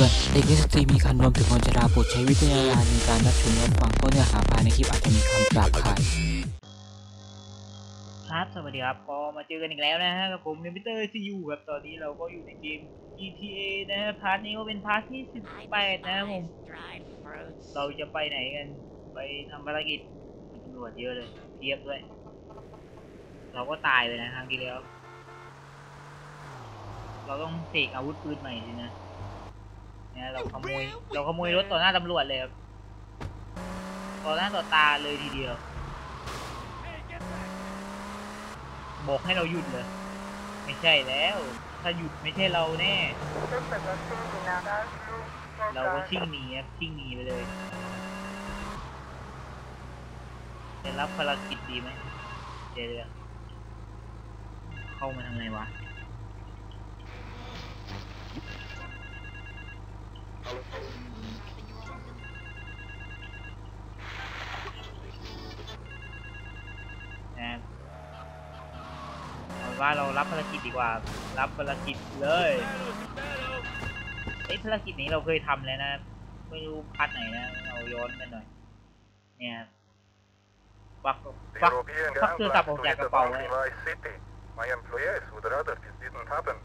ตือนเด็กในสตรีมีคันรวมถึงคนชราโปรดใช้วิจารณญาณในการรับชมรับฟังเพราะเนื้อหาภายในคลิปอาจจะมีคำหยาบคายครับสวัสดีครับก็มาเจอกันอีกแล้วนะฮะกับผมเนมิเตอร์ซียูครับตอนนี้เราก็อยู่ในเกม GTA นะฮะพาร์ทนี้ก็เป็นพาร์ทที่18นะครับผมเราจะไปไหนกัน ไปทำภารกิจตำรวจเยอะเลยเทียบด้วย เราก็ตายไปนะครั้งที่แล้ว เราต้องเสกอาวุธปืนใหม่สินะ เนี่ยเราขโมยเราขโมยรถต่อหน้าตำรวจเลยครับต่อหน้าต่อตาเลยทีเดียวบอกให้เราหยุดเลย ไม่ใช่แล้ว ถ้าหยุดไม่ใช่เราแน่ เราก็ชิ่งหนีครับชิ่งหนีไปเลยจะรับภารกิจดีไหมเดี๋ยวเดี๋ยวเข้ามาทางไหนวะ นะครับเอาว่าเรับภารกิจดีกว่า รับภารกิจเลยเอ้ภารกิจนี้เราเคยทำแล้วนะ ไม่รู้พัดไหนนะ เราย้อนกันหน่อย เนี่ยฟักฟักฟัก gang โทรศัพท์ plans ออกจากกระเป๋า bank ไว้ in Vice City. My employees would rather this didn't happen.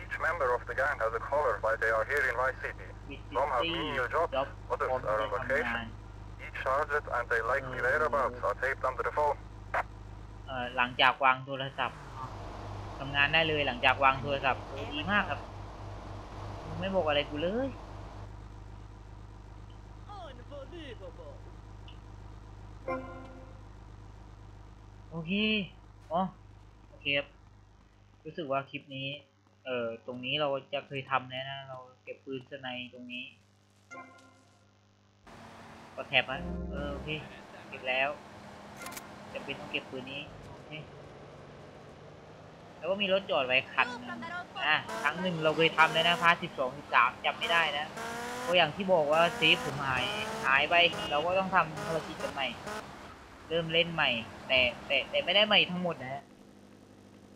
Each member of the gang has a collar while they are here in Vice City. Some have menial jobs, others are on vacation. Each target and their likely whereabouts are taped onto the phone. หลังจากวางโทรศัพท์ ทำงานได้เลยหลังจากวางโทรศัพท์เออดีมากครับมึงไม่บอกอะไรกูเลยโอเคอ๋อโอเคครับรู้สึกว่าคลิปนี้ เอ่อ ตรงนี้เราจะเคยทำแล้วนะ เราเก็บปืนสไนตรงนี้ ก็แท็บอะเออโอเค เก็บแล้ว จะเป็นต้องเก็บปืนนี้ โอเค แล้วก็มีรถจอดไว้คันนึงอะครั้งหนึ่งเราเคยทำแล้วนะพาร์ทสิบสองสิบสามจำไม่ได้นะเพราะอย่างที่บอกว่าเซฟผมหายหายไปเราก็ต้องทำภารกิจกันใหม่ เริ่มเล่นใหม่ แต่แต่แต่ไม่ได้ใหม่ทั้งหมดนะฮะ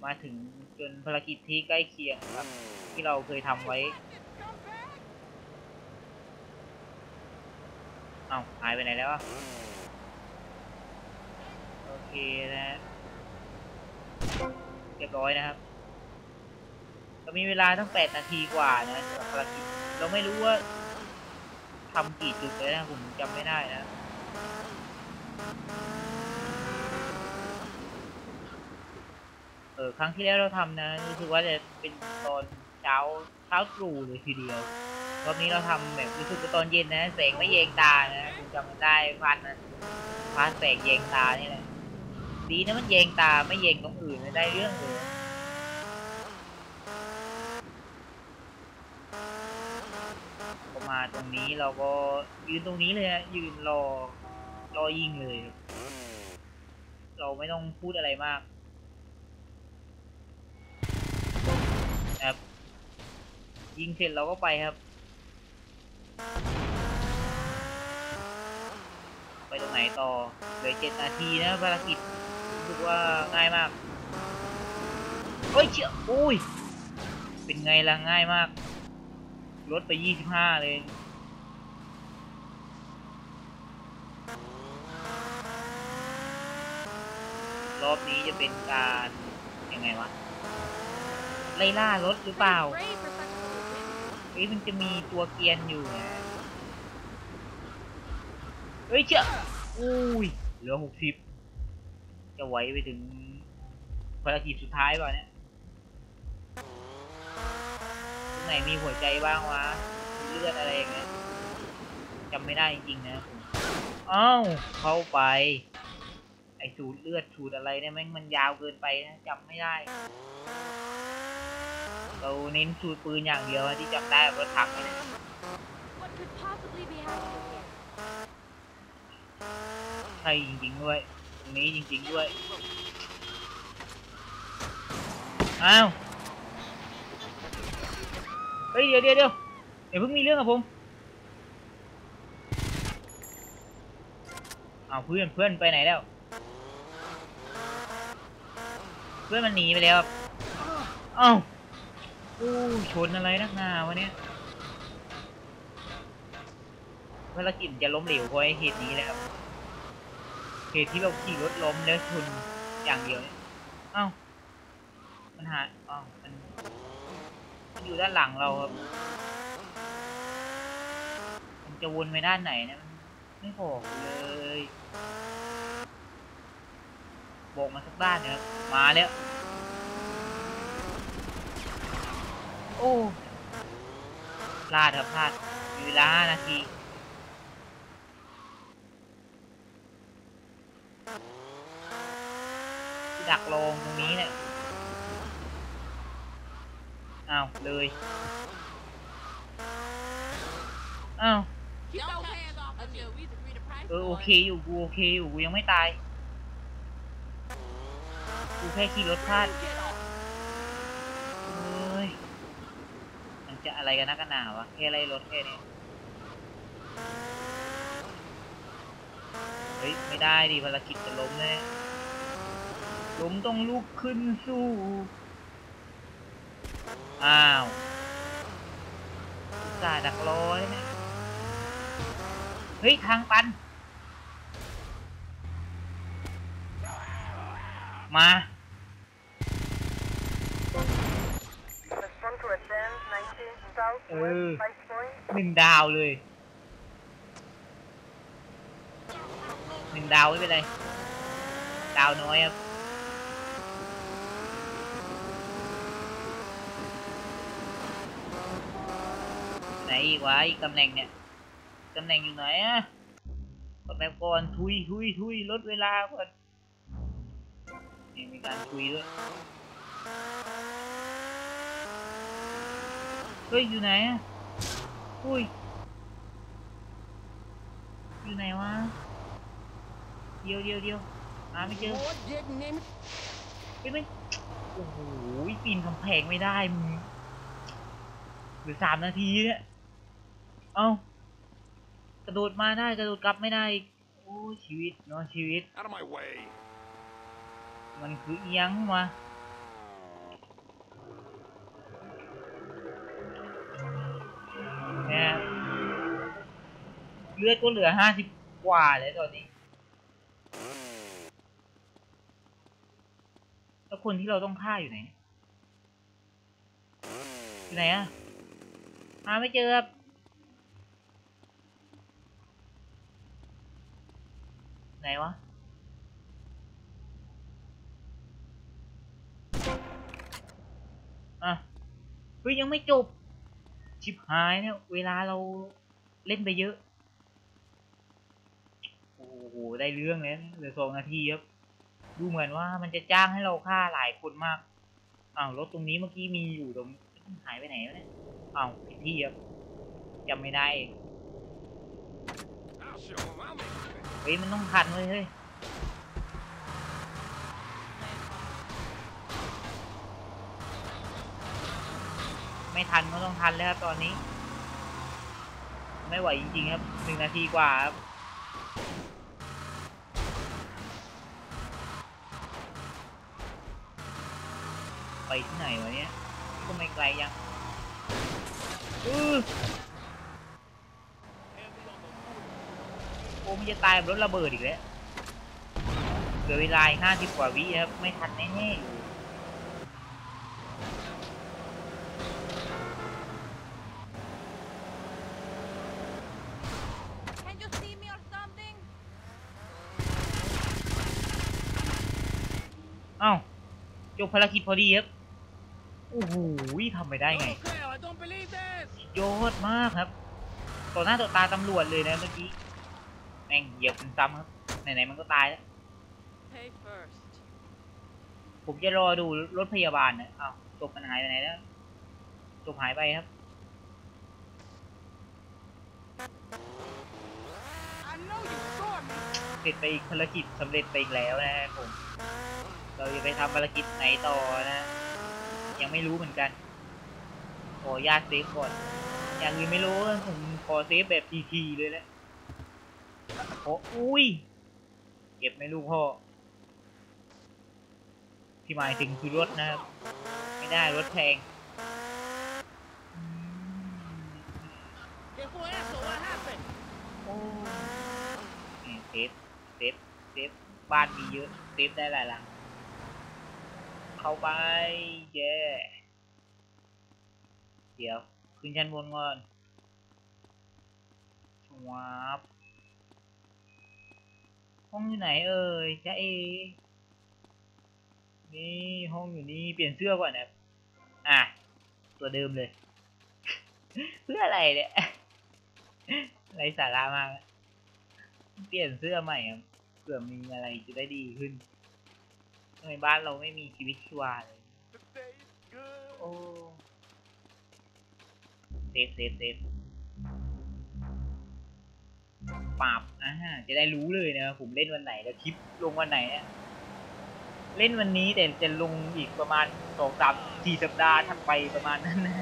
มาถึงจนภารกิจที่ใกล้เคียงครับ ที่เราเคยทำไว้เอ้าหายไปไหนแล้วอะโอเคนะฮะ เรียบร้อยนะครับเรามีเวลาตั้งแปดนาทีกว่านะสำหรับภารกิจเราไม่รู้ว่าทำกี่จุดเลยนะผมจำไม่ได้นะเออครั้งที่แล้วเราทำนะรู้สึกว่าจะเป็นตอนเช้าเช้าตรู่เลยทีเดียวรอบนี้เราทำแบบรู้สึกว่าตอนเย็นนะแสงไม่แยงตานะผมจำได้พันนะพันแสงแยงตานี่แหละ ดีนะมันแยงตาไม่แยงตรงอื่นไม่ได้เรื่องเลยพอมาตรงนี้เราก็ยืนตรงนี้เลยฮะยืนรอรอยิงเลยเราไม่ต้องพูดอะไรมากครับยิงเสร็จเราก็ไปครับ ไปตรงไหนต่อเหลือเจ็ดนาทีนะภารกิจ กว่าง่ายมากเฮ้ยเชี่ยอุ้ย เป็นไงล่ะง่ายมาก ลดไปยี่สิบห้าเลย รอบนี้จะเป็นการยังไงวะ ไล่ล่ารถหรือเปล่าเฮ้ยมันจะมีตัวเกียนอยู่นะเฮ้ยเจ้าอุ้ยเหลือหกสิบ จะไหวไปถึงภารกิจสุดท้ายเปล่าเนี่ยตรงไหนมีหัวใจบ้างวะมีเลือดอะไรอย่างเงี้ยจำไม่ได้จริงๆนะผมอ้าวเข้าไป ไอสูตรเลือดสูตรอะไรเนี่ยแม่งมันยาวเกินไปนะจำไม่ได้ เราเน้นสูตรปืนอย่างเดียวนะที่จำได้รถถังเนี่ย What could possibly be happening here? ใช่จริงๆด้วยต รงนี้จริง ๆด้วย อ้าว เฮ้ย เดี๋ยวเดี๋ยวเดี๋ยวเดี๋ยวเพิ่งมีเรื่องกับผมอ้าวเพื่อนเพื่อนไปไหนแล้ว เพื่อนมันหนีไปแล้วครับอ้าวอู้ชนอะไรนักหนาวะเนี่ยภารกิจจะล้มเหลวเพราะเหตุนี้แหละครับ ตุที่เราขี่รถล้มแล้วชนอย่างเดียวเอ้ามันหาอ้ามันอยู่ด้านหลังเราครับมันจะวนไปด้านไหนนะมันไม่บอกเลยบอกมาสักด้านนะครับมาแล้วโอ้พลาดครับพลาดมีเวลาห้านาที ดักลงตรงนี้เนี่ยอ้าวเลยอ้าวเออโอเคอยู่กูโอเคอยู่กูยังไม่ตายกูแค่ขี่รถพลาดเฮ้ยมันจะอะไรกันนักกันหนาวะแค่ไล่รถแค่นี้ ฮ้ยไม่ได้ดิภารกิจจะล้มเลยล้มต้องลุกขึ้นสู้ อ้าวอุตส่าห์ดักรอเลยเนี่ยเฮ้ย ทางตัน มา Respond to ascend 19 south Ừ. west Vice Point. หนึ่งดาวเลย หนึ่ งดาวไม่เป็นไร ดาวน้อยครับไหนอีกวะอีกตำแหน่งเนี่ยตำแหน่งอยู่ไหนอะกดแบบก่อนทุยทุยทุยลดเวลาก่อนนี่มีการทุยด้วยเฮ้ยอยู่ไหนอะอุ้ยอยู่ไหนวะ เดียวเดียวเดียวหาไม่เจอ Boy, didn't name it. เฮ้ยไม่โอ้โหปีนกำแพงไม่ได้มึงเหรือสามนาทีเนี่ยเอ้ากระโดดมาได้กระโดดกลับไม่ได้อีกโอ้ยชีวิตเนาะชีวิต Out of my way. มันคือเอียงมาเนี่ยเลือดก็เหลือห้าสิบกว่าเลยตอนนี้ แล้ว คนที่เราต้องฆ่าอยู่ไหนอยู่ไหนอะหาไม่เจอครับไหนวะอะเฮ้ยยังไม่จบชิบหายเนี่ยเวลาเราเล่นไปเยอะ โอ้โห ได้เรื่องแล้วเหลือสองนาทีครับ ดูเหมือนว่ามันจะจ้างให้เราฆ่าหลายคนมากอ้าวรถตรงนี้เมื่อกี้มีอยู่ตรงหายไปไหนวะเนี่ยอ้าวผิดที่ครับจำไม่ได้เองเฮ้ยมันต้องทันเว้ยเฮ้ยไม่ทันก็ต้องทันแล้วครับตอนนี้ ไม่ไหวจริงๆครับหนึ่งนาทีกว่าครับ ที่ไหนวะเนี่ยก็ไม่ไกลยังอือโอ้มันจะตายแบบรถระเบิดอีกแล้วเหลือเวลาห้าสิบกว่าวิครับ ไม่ทันแน่ๆ Can you see me or something? เอ้าจบภารกิจพอดีครับโอ้โห ทำไปได้ไง Okay, I don't believe this. ยอดมากครับต่อหน้าต่อตาตำรวจเลยนะเมื่อกี้แม่งเหยียบคุณซ้ำครับไหนๆมันก็ตายแล้ว Pay first. ผมจะรอดูรถพยาบาลนะอ้าวจบมันหายไปไหนแล้วจบหายไปครับ I know you saw me. เสร็จไปอีกภารกิจสำเร็จไปอีกแล้วนะครับผม เราจะไปทำภารกิจไหนต่อนะ ยังไม่รู้เหมือนกันข ออนุญาตเซฟก่อน อย่างอื่นไม่รู้ผมขอเซฟแบบทีๆเลยนะโอ้อุ้ย เก็บไม่รู้พ่อ ที่หมายถึงคือรถนะครับ ไม่ได้รถแพงอืม Yeah, boy, that's what happened. โอ้ฟเซฟเซฟบ้านมีเยอะเซฟได้หลายหลังเข้าไป เย้ เดี๋ยว ขึ้นชั้นบนก่อนชวบห้องอยู่ไหนเอ่ยจ้าเอ นี่ห้องอยู่นี่ เปลี่ยนเสื้อก่อนนะครับอะ ตัวเดิมเลย เพื่ออะไรเนี่ยไรสาระมากอะเปลี่ยนเสื้อใหม่ครับเผื่อมีอะไรจะได้ดีขึ้นทำไมบ้านเราไม่มีชีวิตชีวาเลย โอ้เซ ฟเซฟเซฟปราบอ่าจะได้รู้เลยนะผมเล่นวันไหนแล้วคลิปลงวันไหนเนี่ยเล่นวันนี้แต่จะลงอีกประมาณสองสามสี่สัปดาห์ถัดไปประมาณนั้นนะ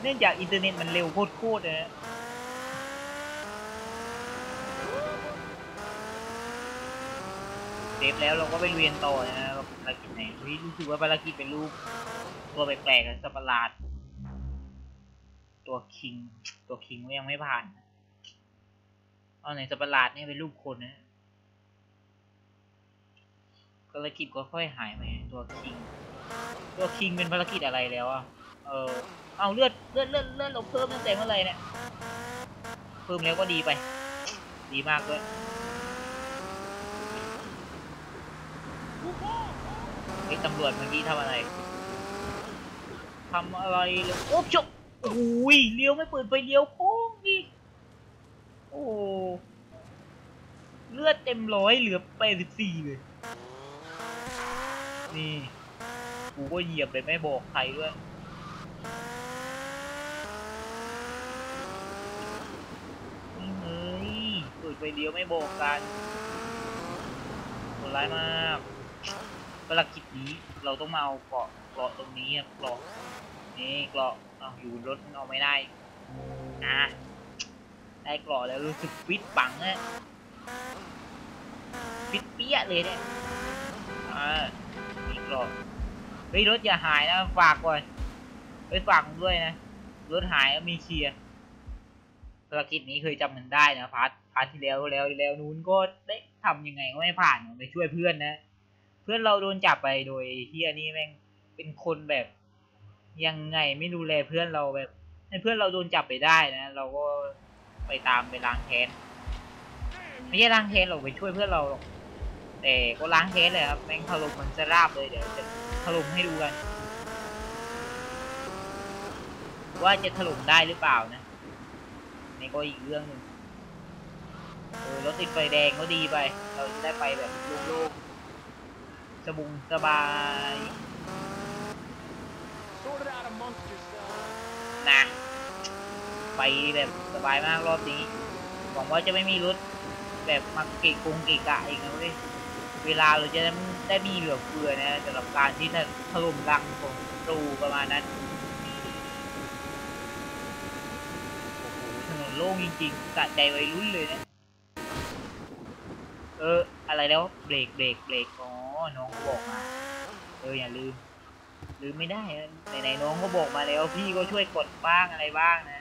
เนื่องจากอินเทอร์เน็ตมันเร็วโคตรๆเลยนะเซฟแล้วเราก็ไปเรียนต่อนะว่าภารกิจไหนรู้สึกว่าภารกิจเป็นรูปตัวแปลกๆสัประหลาด ตัวคิง ตัวคิงก็ยังไม่ผ่าน เอาไหนสัประหลาดเนี่ยเป็นรูปคนนะภารกิจก็ค่อยหายไปตัวคิง ตัวคิงเป็นภารกิจอะไรแล้วอะ เออ เอาเลือดเลือดเลือดเลือดเราเพิ่มตั้งแต่เมื่อไหร่เนี่ย เพิ่มแล้วก็ดีไป ดีมากด้วยไอ้ตำรวจเมื่อกี้ทำอะไรทำอะไรเลยโอ้ชก โอ้ยเลี้ยวไม่เปิดไฟเลี้ยวโค้งอีกโอ้เลือดเต็มร้อยเหลือแปดสิบสี่เลย นี่ กูก็เหยียบเลยไม่บอกใครด้วยนี่เฮ้ยเปิดไฟเลี้ยวไม่บอกกันโหดร้ายมากภารกิจนี้เราต้องมาเอาเกาะเกาะตรงนี้อะเกาะนี่เกาะ เอาอยู่รถมันเอาไม่ได้นะได้กาะแล้วรู้สึกฟิตปังอะฟิตเปี้ยเลยเนี่ยอ่านี่เกาะเฮ้ยรถอย่าหายนะฝากก่อนไปฝากด้วยนะรถหายแล้วมีเคลียร์ภารกิจนี้เคยจำมันได้นะพาร์ทพาร์ทที่แล้วแล้วแล้วนู้นก็ได้ทำยังไงก็ไม่ผ่านไปช่วยเพื่อนนะ เพื่อนเราโดนจับไปโดยเฮียนี่แม่งเป็นคนแบบ ยังไงไม่ดูแลเพื่อนเราแบบให้เพื่อนเราโดนจับไปได้นะ เราก็ไปตามไปล้างแค้นไม่ใช่ล้างแค้นหรอกไปช่วยเพื่อนเราหรอกแต่ก็ล้างแค้นเลยครับแม่งถล่มมันจะราบเลยเดี๋ยวจะถล่มให้ดูกัน ว่าจะถล่มได้หรือเปล่านะนี่ก็อีกเรื่องหนึ่งเออรถติดไฟแดงก็ดีไป เราจะได้ไปแบบโล่งๆสบุงสบาย นะไปแบบสบายมากรอบนี้หวังว่าจะไม่มีรถแบบมาเกะกงเกะกะอีกนะเว้ยเวลาเราจะได้มีเหลือเฟือนะสำหรับการที่จะถล่มรังของตรูประมาณนั้นโอ้โหถนนโล่งจริงๆสะใจวัยรุ่นเลยนะเออ อะไรแล้วเบรกเบรกเบรกอ๋อน้องบอกมาเอออย่าลืม ลืมไม่ได้นะไหนๆน้องก็บอกมาแล้ว พี่ก็ช่วยกดบ้างอะไรบ้างนะ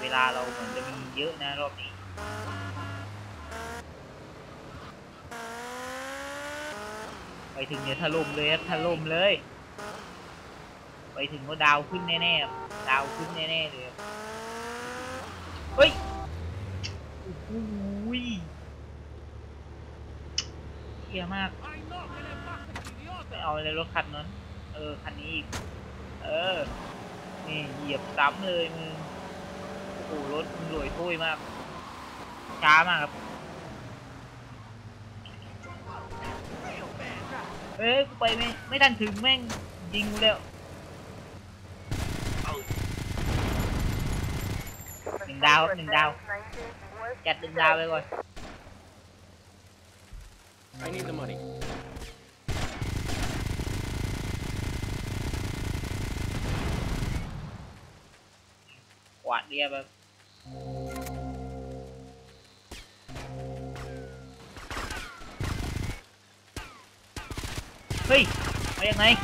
เวลาเราเหมือนจะมีเยอะนะรอบนี้ไปถึงเนี่ยถล่มเลยถล่มเลย ไปถึงก็ดาวขึ้นแน่ๆดาวขึ้นแน่ๆเลยเฮ้ย อ้โหยเที่ยมาก ไม่เอาเลยรถคันนั้น เออ คันนี้อีก เออ นี่เหยียบซ้ำเลยมึง โอ้โห รถมึงรวยถ้วยมาก ช้ามากครับ เอ้ยกูไปไม่ ไม่ทันถึงแม่งยิงกูแล้วหนึ่งดาวหนึ่งดาว จัดหนึ่งดาวไปก่อน I need the money. Quạt đi em ơi. Phi, mấy em này.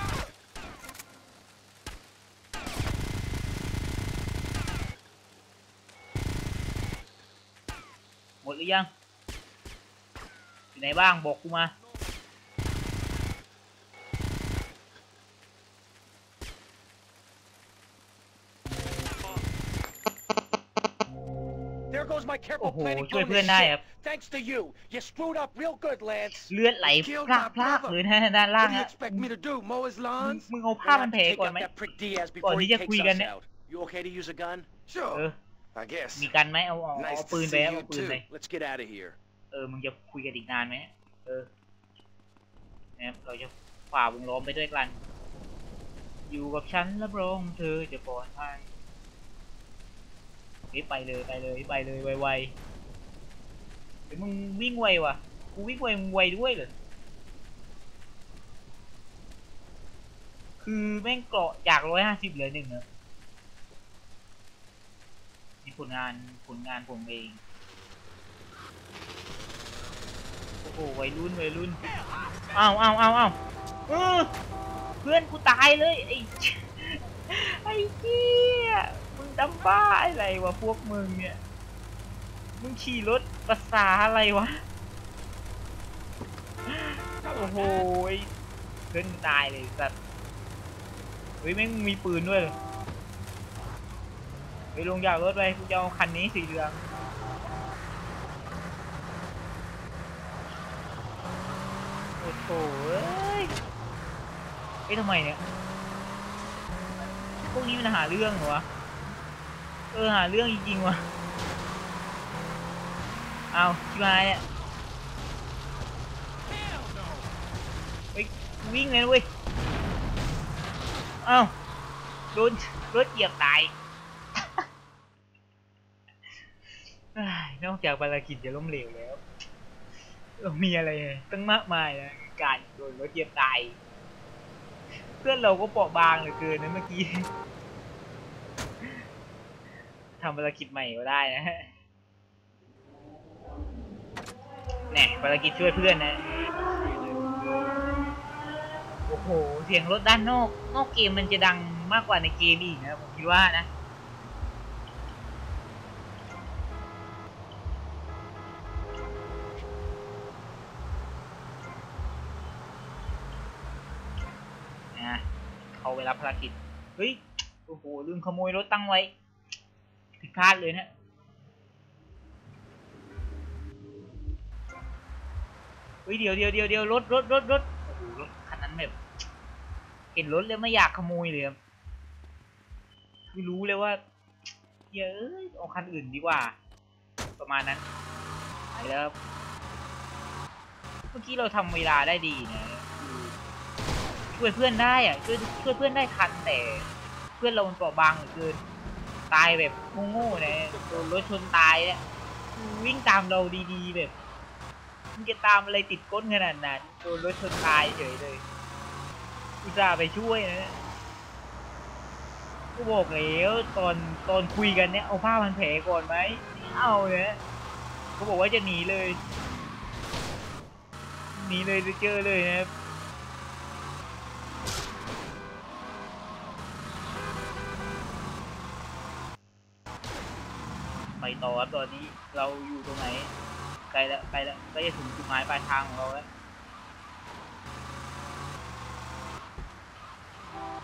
Một ly giang. อยังอยู่ไหนบ้างบอกกูมา There goes my careful โอ้โห planning ช่วย doing เพื่อน this ได้ shit. ครับ Thanks to you. You screwed up real good, Lance. เลือดไหลพลากพลากเลยนะด้านล่าง What do you ฮะ expect me to do? Mow his lawns? มึงเอา We're ผ้า gonna มัน have แผล to take ก่อน out ไหม that prick Diaz ก่อน before ที่ he จะ takes คุยกัน us เนี่ย out. You okay to use a gun? เออ I guess. มีกันไหมเอาเอาเอา Nice ปืน to ไป see เอา you ปืน too. ไป Let's get out of here. เออมึงจะคุยกันอีกนานไหมเออนะครับเราจะฝ่าวงล้อมไปด้วยกัน อยู่กับฉันรับรองเธอจะปลอดภัยเฮ้ไปเลยไปเลยไปเลยไวๆเดี๋ยวมึงวิ่งไวว่ะกูวิ่งไวมึงไวด้วยเหรอคือแม่งเกาะจากร้อยห้าสิบเหลือหนึ่งเนอะนี่ผลงานผลงานผมเอง โอ้วัยรุ่นวัยรุ่นอ้าวอ้าวอ้าวอ้าวเออเพื่อนกูตายเลยไอ้ไอ้เหี้ยมึงทำบ้าอะไรวะพวกมึงเนี่ยมึงขี่รถภาษาอะไรวะโอ้โหเพื่อนตายเลยสัตว์เฮ้ยแม่งมีปืนด้วยเหรอไปลงจากรถไปกูจะเอาคันนี้สีเหลือง อ้โหเอ้ยเอ้ยทำไมเนี่ยพวกนี้มันหาเรื่องเหรอวะเออหาเรื่องจริงๆวะเอาชิบหายเนี่ยเฮ้ยวิ่งเลยนะเว้ยเอาโดนรถเหยียบตายเอ้ยนอกจากภารกิจจะล้มเหลวแล้ว เรามีอะไรตั้งมากมายนะการโดนรถเหยียบตายเพื่อนเราก็เปราะบางเหลือเกินนะเมื่อกี้ทำภารกิจใหม่ก็ได้นะฮะแน่ภารกิจช่วยเพื่อนนะโอ้โหเสียงรถด้านนอกนอกเกมมันจะดังมากกว่าในเกมอีกนะผมคิดว่านะ นะ เขาไปรับภารกิจ เฮ้ย โอ้โห ลืมขโมยรถตั้งไว้ ผิดพลาดเลยเนะเฮ้ยเดี๋ยวเดี๋ยวเดี๋ยวเดี๋ยวรถรถรถรถโอ้โหรถคันนั้นแบบ เห็นรถแล้วไม่อยากขโมยเลยครับคือรู้เลยว่าเยอ้ยเอาคันอื่นดีกว่า ประมาณนั้นไปแล้ว เมื่อกี้เราทำเวลาได้ดีนะ ช่วยเพื่อนได้อะช่วยช่วยเพื่อนได้ทันแต่เพื่อนเรามันเปราะบางเหลือเกินตายแบบโง่ๆเนี่ยโดนรถชนตายเนี่ยวิ่งตามเราดีๆแบบมึงจะตามอะไรติดก้นขนาดนั้นโดนรถชนตายเฉยเลยอุตส่าห์ไปช่วยนะกูบอกแล้วตอนตอนคุยกันเนี่ยเอาผ้าพันแผลก่อนไหมเอาเนี่ยเขาบอกว่าจะหนีเลยหนีเลยจะเจอเลยนะครับ ครับตอนนี้เราอยู่ตรงไหนไกลแล้วไกลแล้วใก็จะถึงจุดหมายปลายทางของเราแล้ว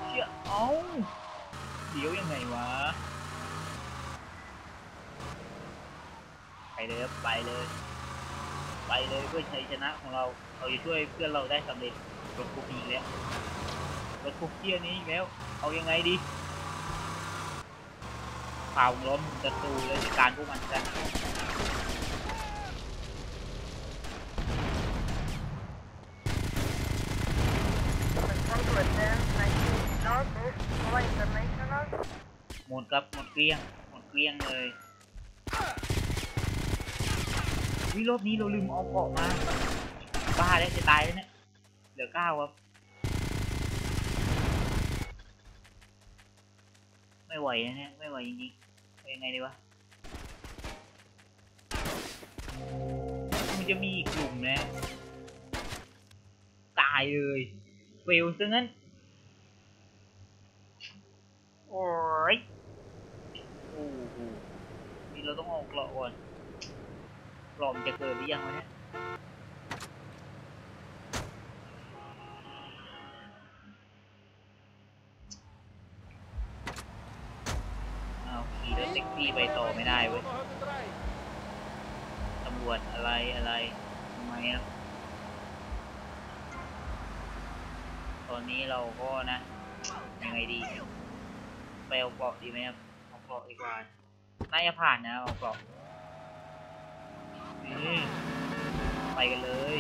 เชี่ยเอ้าเดี๋ยวยังไงวะไปเลยครับไปเลย ไปเลยเพื่อชัยชนะของเราเราจะช่วยเพื่อนเราได้สำเร็จรถคุกอีกแล้วรถคุกเที่ยนี้อีกแล้ว เอายังไงดี ข่าวล้มศัตรูและจัดการพวกมันกันหมดครับหมดเกลี้ยงหมดเกลี้ยงเลยวิรอบนี้เราลืมเอาเกาะมาบ้าแล้วจะตายแล้วเนี่ยเหลือเก้าครับไม่ไหวนะเนี่ยไม่ไหวจริงๆ ยังไงดีวะ มันจะมีอีกกลุ่มนะ ตายเลยเฟลซะงั้น โอ้ยโอ้โหนี่เราต้องออกเกราะก่อนกล่อมจะเกิดหรือยังวะเนี่ย ขี่รถแท็กซี่ไปต่อไม่ได้เว้ยตำรวจอะไรอะไรทำไมอะตอนนี้เราก็นะยังไงดีไปเอาเกาะดีไหมครับเอาเกาะดีกว่าน่าจะผ่านนะเอาเกาะนี่ไปกันเลย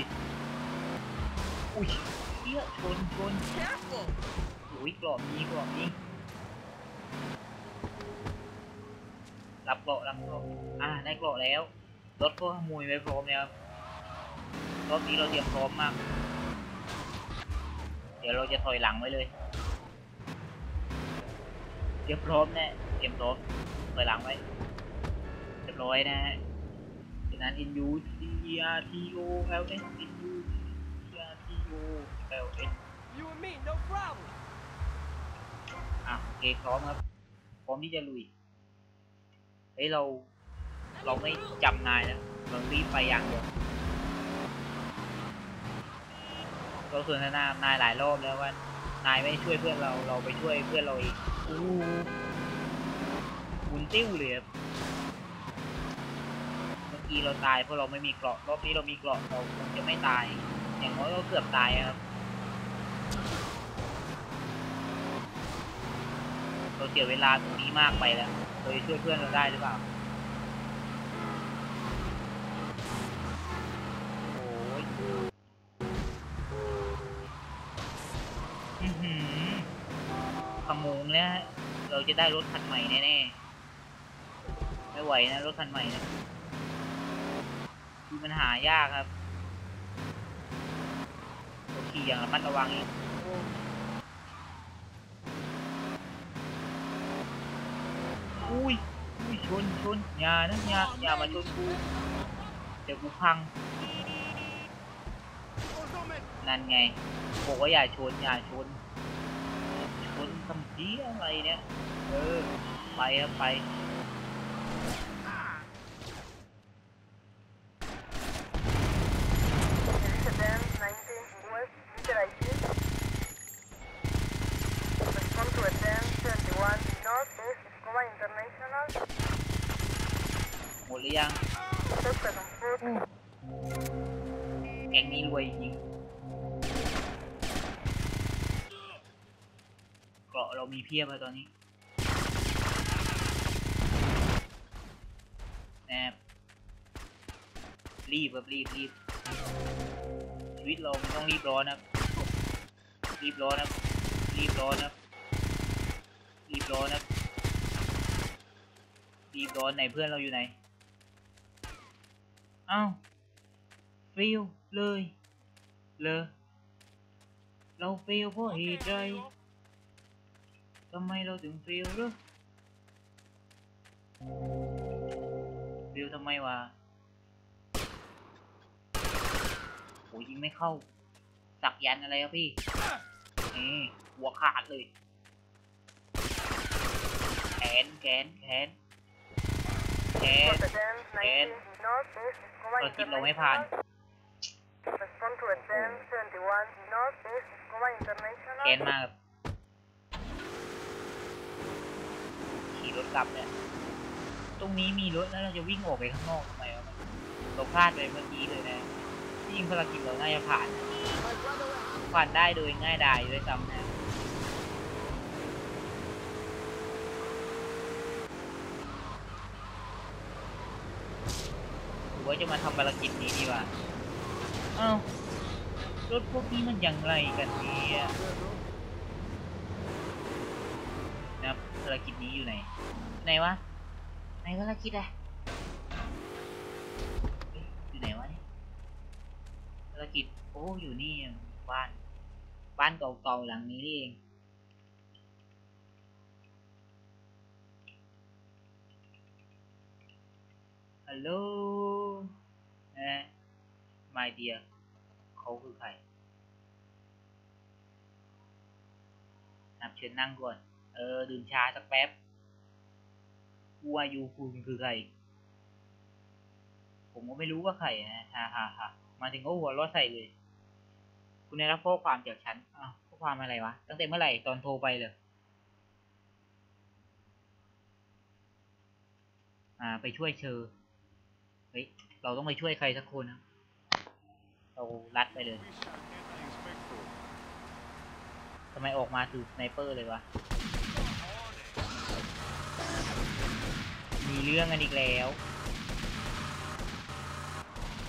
อุ้ยเหี้ยชนชนอุ้ยเกาะนี้เกาะนี้ รับเกาะรับเกาะอ่าได้เกาะแล้วรถก็ขโมยไว้พร้อมแล้วครับรอบนี้เราเตรียมพร้อมมาก เดี๋ยวเราจะถอยหลังไว้เลย เตรียมพร้อมแน่เตรียมพร้อมถอยหลังไว้เรียบร้อยนะฮะฉะนั้น NU TRTO LS NU TRTO LS You and me, no problem. อะโอเคพร้อมครับ พร้อมที่จะลุยเฮ้ยเรา เราไม่จำนายนะเรารีบไปอย่างเดียวเราสนทนานายหลายรอบแล้วว่านายไม่ช่วยเพื่อนเราเราไปช่วยเพื่อนเราอีกอู้หุนติ้วเลยครับเมื่อกี้เราตายเพราะเราไม่มีเกราะรอบนี้เรามีเกราะเราคงจะไม่ตาย อย่างน้อยก็เกือบตายครับ เสียเวลาตรงนี้มากไปแล้วเราจะช่วยเพื่อนเราได้หรือเปล่าโอ้ยอื้อหือขโมงแล้วเราจะได้รถคันใหม่แน่ๆ ไม่ไหวนะ รถคันใหม่นะคือมันหายากครับขี่อย่างระมัดระวังอีก อุ้ยอุ้ยชนชนอย่านะอย่าอย่ามาชนกูเดี๋ยวกูพัง นั่นไงบอกว่าอย่าชนอย่าชน ชนทำดีอะไรเนี่ย เออ ไปแล้วไป พียบเลยตอนนี้แอบรีบแบบรีบรีบชีวิตเรามันต้องรีบร้อนนะครับรีบร้อนนะครับรีบร้อนนะครับรีบร้อนนะครับรีบร้อนไหนเพื่อนเราอยู่ไหนเอ้าฟิลเลยเลยเราฟิลเพราะเหตุใด ทำไมเราถึงฟิลหรือฟิลทำไมวะโหยิงไม่เข้า สักยันต์อะไรครับพี่ นี่หัวขาดเลย แขนแขนแขนแขน Attend 19 Northeast Escobar ภารกิจเราไม่ผ่าน International. Respond to attend 71 Northeast Escobar International. แกนมากค รับขี่รถกลับเนี่ย ตรงนี้มีรถแล้วเราจะวิ่งออกไปข้างนอกทำไมวะเราพลาดไปเมื่อกี้เลยนะที่จริงภารกิจเราน่าจะผ่านผ่านได้โดยง่ายดายด้วยซ้ำนะหรือว่าจะมาทำภารกิจนี้ดีว่าเอ้ารถพวกนี้มันอย่างไรกันเนี่ยนะครับ ภารกิจนี้อยู่ไหน ไหนวะ ไหนภารกิจอะเอ๊ะอยู่ไหนวะเนี่ยภารกิจ โอ้อยู่นี่บ้าน บ้านเก่าๆหลังนี้นี่เองฮัลโหลนะ my dear เขาคือใครนับเชิญนั่งก่อน เออ ดื่มชาสักแป๊บกูว่ายูคุณคือใคร ผมก็ไม่รู้ว่าใครนะฮ่าฮ่าฮ่ามาถึงก็หัวเรถใส่เลย คุณได้รับข้อความจากฉันอ้าวข้อความอะไรวะ ตั้งแต่เมื่อไหร่ตอนโทรไปเลยอ่า ไปช่วยเชอเฮ้ย เราต้องไปช่วยใครสักคนนะ เราลัดไปเลยทำไมออกมาถือสไนเปอร์เลยวะ เรื่องกันอีกแล้ว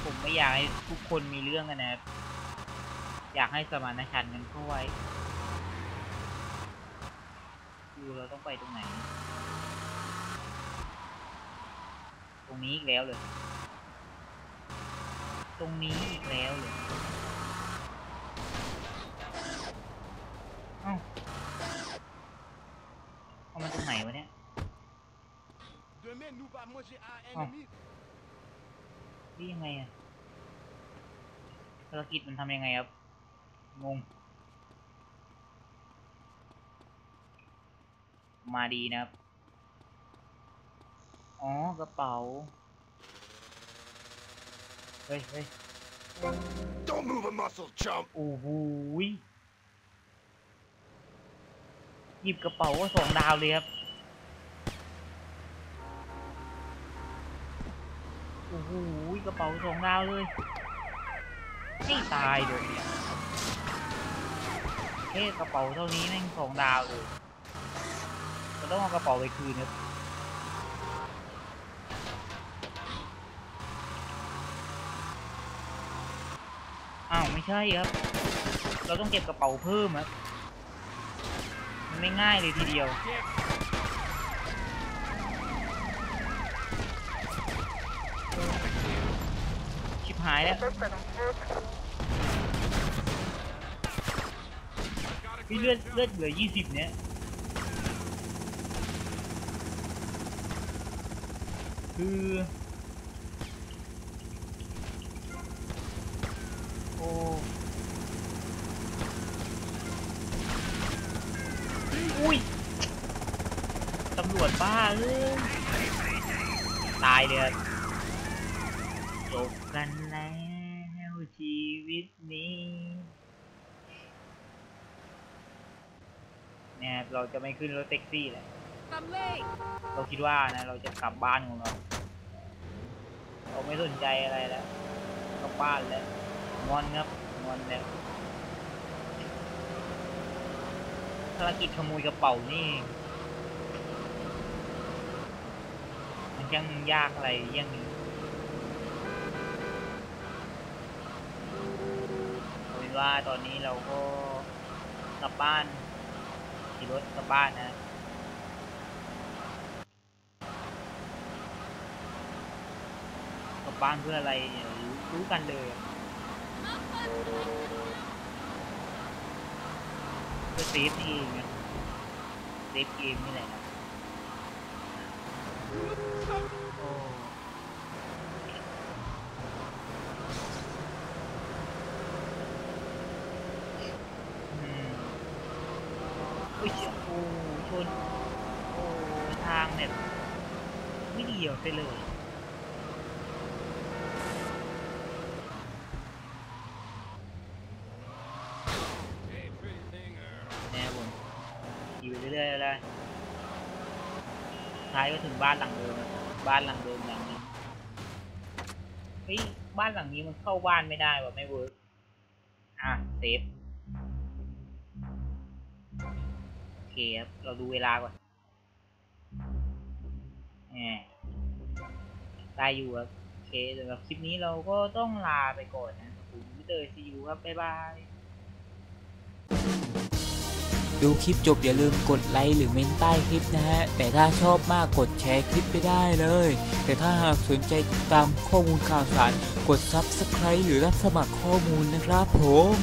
ผมไม่อยากให้ทุกคนมีเรื่องกันนะ อยากให้สมานฉันท์กันเข้าไว้ดูเราต้องไปตรงไหน ตรงนี้อีกแล้วเลย ตรงนี้อีกแล้วเลย เอ้อามาตรงไหนวะเนี่ย Demain, nous va manger un Ah. ennemi. นี่ยังไงอะภารกิจมันทำยังไงครับ งง มาดีนะครับ อ๋อกระเป๋า เฮ้ยเฮ้ย Don't move a muscle, chump. โอ้โหยหยิบกระเป๋าก็สองดาวเลยครับ อ้โหกระเป๋าสองดาวเลยไม่ตายเดี๋ยวนี้แค่กระเป๋าเท่านี้แม่งสองดาวเลยเราต้องเอากระเป๋าไปคืนครับอ้าวไม่ใช่ครับ เราต้องเก็บกระเป๋าเพิ่มครับมันไม่ง่ายเลยทีเดียว หายแล้วพี่เลือดเลือดเหลือยี่สิบเนี้ยคือโอ้อุ้ยตำรวจบ้าเลยตายเลย กันแล้วชีวิตนี้เนี่ยเราจะไม่ขึ้นรถแท็กซี่แหละ I'm late. เราคิดว่านะเราจะกลับบ้านของเรา เราไม่สนใจอะไรแล้วกลับบ้านแล้วงอนครับงอนแล้วภารกิจขโมยกระเป๋านี่ มันยังยากอะไรอยังนี้ เป็นว่าตอนนี้เราก็กลับบ้านขี่รถกลับบ้านนะกลับบ้านเพื่ออะไรเนี่ยรู้รู้กันเลยเพื่อเซฟนี่เองนะเซฟเกมนี่แหละครับโอ้อืมอุ้ยเชี่ยโอ้ชนโอ้ทาง แบบไม่ดีเอไปเลยแน่ผมขี่ไปเรื่อยๆเลยท้ายก็ถึงบ้านหลังเดิมบ้านหลังเดิมหลังนี้เฮ้ยบ้านหลังนี้มันเข้าบ้านไม่ได้ว่ะไม่เวิร์กอะเซฟโอเคครับเราดูเวลาก่อน แหมได้อยู่ครับโอเคสำหรับคลิปนี้เราก็ต้องลาไปก่อนนะผมวิเตอร์ซีอูครับ บ๊ายบาย ดูคลิปจบอย่าลืมกดไลค์หรือเมนใต้คลิปนะฮะ แต่ถ้าชอบมากกดแชร์คลิปไปได้เลย แต่ถ้าหากสนใจติดตามข้อมูลข่าวสาร กด Subscribe หรือรับสมัครข้อมูลนะครับผม